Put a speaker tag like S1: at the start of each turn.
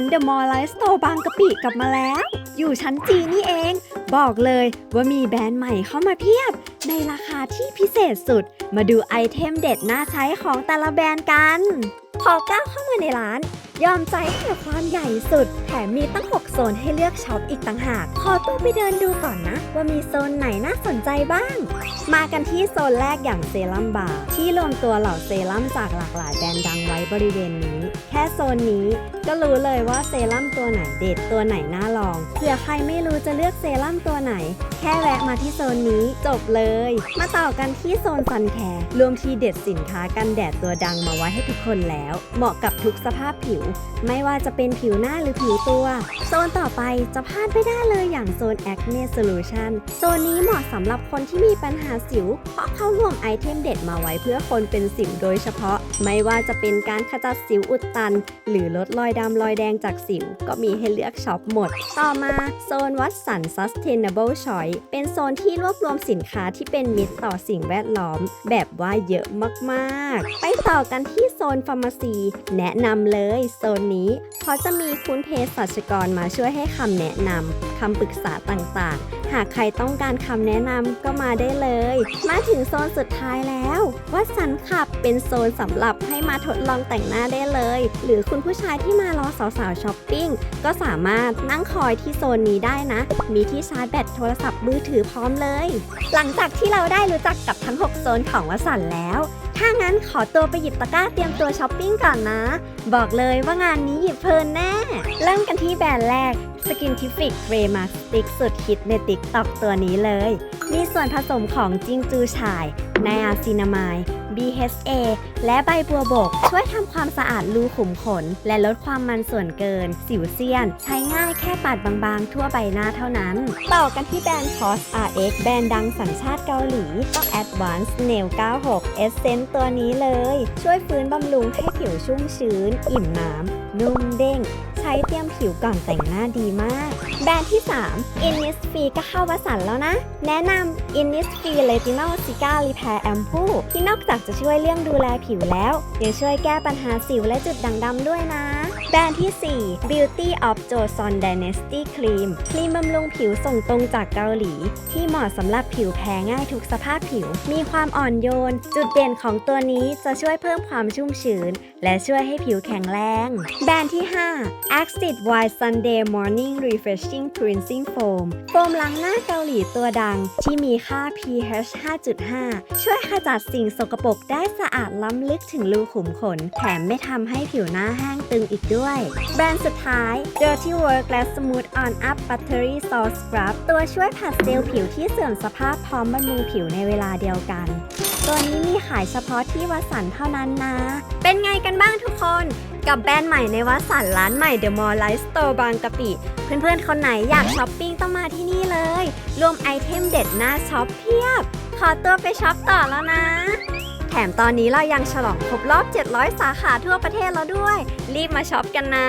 S1: นเดอะมอลล์ไลฟ์สโตร์บางกะปิกลับมาแล้ว อยู่ชั้นจีนี่เอง บอกเลยว่ามีแบรนด์ใหม่เข้ามาเพียบ ในราคาที่พิเศษสุด มาดูไอเทมเด็ดน่าใช้ของแต่ละแบรนด์กัน พอก้าวเข้ามาในร้าน ยอมใจให้กับความใหญ่สุด แถมมีตั้ง 6 โซนให้เลือกช็อปอีกต่างหาก ขอตัวไปเดินดูก่อนนะ ว่ามีโซนไหนน่าสนใจบ้าง มากันที่โซนแรกอย่างเซรั่มบาร์ที่รวมตัวเหล่าเซรั่มจากหลากหลายแบรนด์ดังไว้บริเวณนี้ แค่โซนนี้ก็รู้เลยว่าเซรั่มตัวไหนเด็ดตัวไหนน่าลองเผื่อใครไม่รู้จะเลือกเซรั่มตัวไหน แค่แวะมาที่โซนนี้จบเลย มาต่อกันที่โซนซันแคร์รวมทีเด็ดสินค้ากันแดดตัวดังมาไว้ให้ทุกคนแล้ว เหมาะกับทุกสภาพผิวไม่ว่าจะเป็นผิวหน้าหรือผิวตัว โซนต่อไปจะพลาดไม่ได้เลยอย่างโซน Acne Solution โซนนี้เหมาะสำหรับคนที่มีปัญหาสิว เพราะเขารวมไอเทมเด็ดมาไว้เพื่อคนเป็นสิวโดยเฉพาะ ไม่ว่าจะเป็นการขจัดสิวอุดตัน หรือลดรอยดำรอยแดงจากสิว ก็มีให้เลือกช็อปหมด ต่อมาโซนวัดสัน Sustainable Choice เป็นโซนที่รวบรวมสินค้าที่เป็นมิตรต่อสิ่งแวดล้อม แบบว่าเยอะมากๆ ไปต่อกันที่โซนฟาร์มาซีแนะนำเลยโซนนี้เพราะจะมีคุณเภสัชกรมาช่วยให้คำแนะนำคำปรึกษาต่างๆ หากใครต้องการคำแนะนำก็มาได้เลย มาถึงโซนสุดท้ายแล้ววัดสันขับเป็นโซนสำหรับให้มาทดลองแต่งหน้าได้เลย หรือคุณผู้ชายที่มารอสาวๆช้อปปิ้งก็สามารถนั่งคอยที่โซนนี้ได้นะ มีที่ชาร์จแบตโทรศัพท์มือถือพร้อมเลย หลังจากที่เราได้รู้จักกับทั้ง 6 โซนของวัดสันแล้ว ถ้างั้นขอตัวไปหยิบตะกร้าเตรียมตัวช้อปปิ้งก่อนนะ บอกเลยว่างานนี้หยิบเพลินแน่ เริ่มกันที่แบรนด์แรกสกินทิฟิกเรมาสติกสุดฮิตใน TikTok ตัวนี้เลย มีส่วนผสมของจิงจูฉายไนอาซินามาย BHA และใบบัวบก ช่วยทำความสะอาดรูขุมขน และลดความมันส่วนเกิน สิวเซียน ใช้ง่ายแค่ปัดบางๆ ทั่วใบหน้าเท่านั้น ต่อกันที่แบรนด์ COS RX แบรนด์ดังสัญชาติเกาหลีต้อง Advanced Nail 96 Essence ตัวนี้เลย ช่วยฟื้นบำรุงให้ผิวชุ่มชื้น อิ่มน้ำนุ่มเด้ง ช้เตรียมผิวก่อนแต่งหน้าดีมาก แบรนด์ที่ 3 Innisfree ก็เข้าวสันแล้วนะ แนะนำ Innisfree Retinol Cigar Repair Ampoule ที่นอกจากจะช่วยเรื่องดูแลผิวแล้ว ยังช่วยแก้ปัญหาสิวและจุดด่างดำด้วยนะ แบรนด์ที่ 4 Beauty of Joseon Dynasty Cream ครีมบำรุงผิวส่งตรงจากเกาหลี ที่เหมาะสำหรับผิวแพ้ง่ายทุกสภาพผิว มีความอ่อนโยน จุดเด่นของตัวนี้จะช่วยเพิ่มความชุ่มชื้น และช่วยให้ผิวแข็งแรง แบรนด์ที่ 5 Acid White Sunday Morning Refreshing Cleansing Foam โฟมล้างหน้าเกาหลีตัวดัง ที่มีค่า pH 5.5 ช่วยขจัดสิ่งสกปรกได้สะอาดล้ำลึกถึงรูขุมขน แถมไม่ทำให้ผิวหน้าแห้งตึงอีกด้วย แบรนด์สุดท้าย Dirty Work และ Smooth On Up Buttery Salt Scrub ตัวช่วยผัดเซลล์ผิวที่เสื่อมสภาพพร้อมบำรุงผิวในเวลาเดียวกัน ตัวนี้มีขายเฉพาะที่วัสันเท่านั้นนะ เป็นไงกันบ้างทุกคนกับแบรนด์ใหม่ในวัดสันร้านใหม่เดอะมอลล์ไลฟ์สโตร์บางกะปิ เพื่อนๆ คนไหนอยากช้อปปิ้งต้องมาที่นี่เลย รวมไอเทมเด็ดน่าช้อปเพียบ ขอตัวไปช้อปต่อแล้วนะ แถมตอนนี้เรายังฉลองครบรอบ 700 สาขาทั่วประเทศแล้วด้วย รีบมาช้อปกันนะ